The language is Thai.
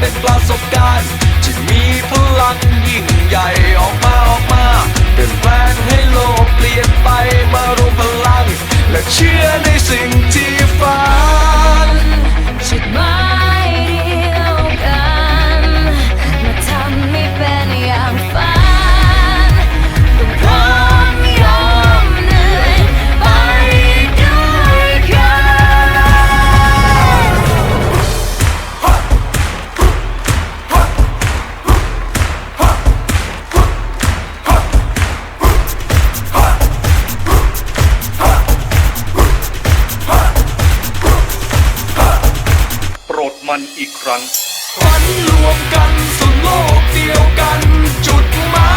เป็นประสบการณ์ที่มีพลังยิ่งใหญ่ออกมาออกมาเป็นแปลงให้โลกเปลี่ยน มันอีกครั้งฝันรวมกันสุดโลกเดียวกันจุดหมาย